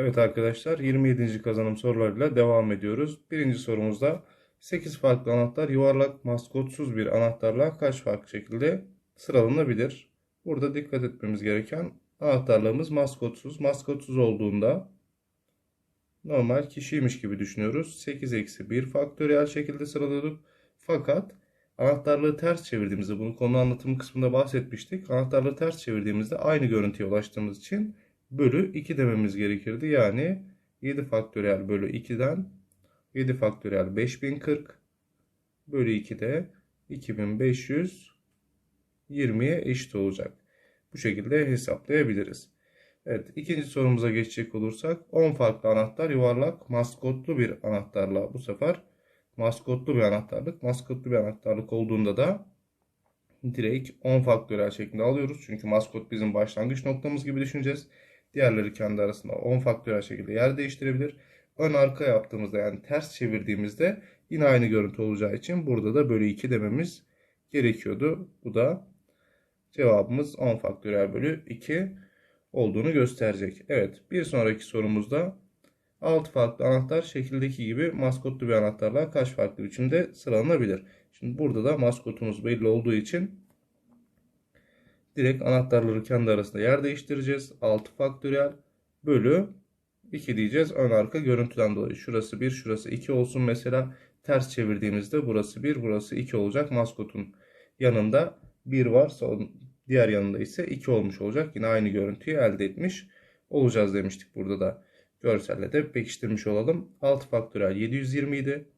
Evet arkadaşlar 27. kazanım sorularıyla devam ediyoruz. Birinci sorumuzda 8 farklı anahtar yuvarlak maskotsuz bir anahtarla kaç farklı şekilde sıralanabilir? Burada dikkat etmemiz gereken anahtarlığımız maskotsuz. Maskotsuz olduğunda normal kişiymiş gibi düşünüyoruz. 8 eksi 1 faktöriyel şekilde sıralıyorduk. Fakat anahtarlığı ters çevirdiğimizde bunu konu anlatımı kısmında bahsetmiştik. Anahtarlığı ters çevirdiğimizde aynı görüntüye ulaştığımız için bölü 2 dememiz gerekirdi. Yani 7 faktöriyel bölü 2'den 7 faktöriyel 5040 bölü 2 de 2520'ye eşit olacak. Bu şekilde hesaplayabiliriz. Evet ikinci sorumuza geçecek olursak 10 farklı anahtar yuvarlak maskotlu bir anahtarla bu sefer maskotlu bir anahtarlık. Maskotlu bir anahtarlık olduğunda da direkt 10 faktöriyel şeklinde alıyoruz. Çünkü maskot bizim başlangıç noktamız gibi düşüneceğiz. Diğerleri kendi arasında 10 faktöriyel şekilde yer değiştirebilir. Ön arka yaptığımızda yani ters çevirdiğimizde yine aynı görüntü olacağı için burada da bölü 2 dememiz gerekiyordu. Bu da cevabımız 10 faktöriyel bölü 2 olduğunu gösterecek. Evet bir sonraki sorumuzda 6 farklı anahtar şekildeki gibi maskotlu bir anahtarla kaç farklı biçimde sıralanabilir? Şimdi burada da maskotumuz belli olduğu için direkt anahtarları kendi arasında yer değiştireceğiz. 6 faktöriyel bölü 2 diyeceğiz ön arka görüntüden dolayı. Şurası 1 şurası 2 olsun mesela ters çevirdiğimizde burası 1 burası 2 olacak. Maskotun yanında 1 varsa diğer yanında ise 2 olmuş olacak. Yine aynı görüntüyü elde etmiş olacağız demiştik burada da. Görselle de pekiştirmiş olalım. 6 faktöriyel 720 idi.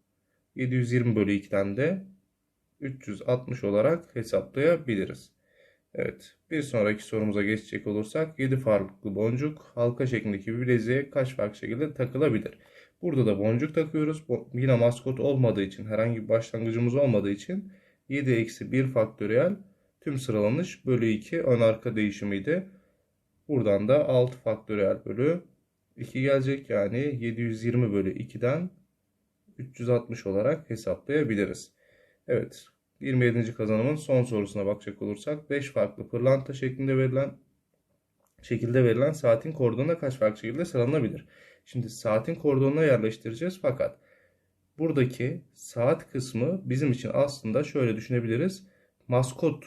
720 bölü 2'den de 360 olarak hesaplayabiliriz. Evet bir sonraki sorumuza geçecek olursak 7 farklı boncuk halka şeklindeki bir bileziğe kaç farklı şekilde takılabilir? Burada da boncuk takıyoruz. Yine maskot olmadığı için herhangi bir başlangıcımız olmadığı için 7 eksi 1 faktöriyel tüm sıralanış bölü 2 ön arka değişimiydi. Buradan da 6 faktöriyel bölü 2 gelecek. Yani 720 bölü 2'den 360 olarak hesaplayabiliriz. Evet 27. kazanımın son sorusuna bakacak olursak 5 farklı pırlanta şeklinde verilen şekilde verilen saatin kordonuna kaç farklı şekilde sıralanabilir? Şimdi saatin kordonuna yerleştireceğiz fakat buradaki saat kısmı bizim için aslında şöyle düşünebiliriz. Maskot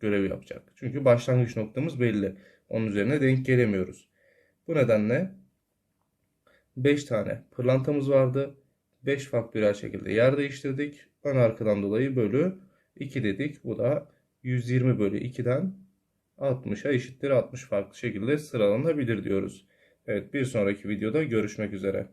görevi yapacak. Çünkü başlangıç noktamız belli. Onun üzerine denk gelemiyoruz. Bu nedenle 5 tane pırlantamız vardı. 5 faktöriyel şekilde yer değiştirdik. Ön arkadan dolayı bölü 2 dedik. Bu da 120 bölü 2'den 60'a eşittir 60 farklı şekilde sıralanabilir diyoruz. Evet bir sonraki videoda görüşmek üzere.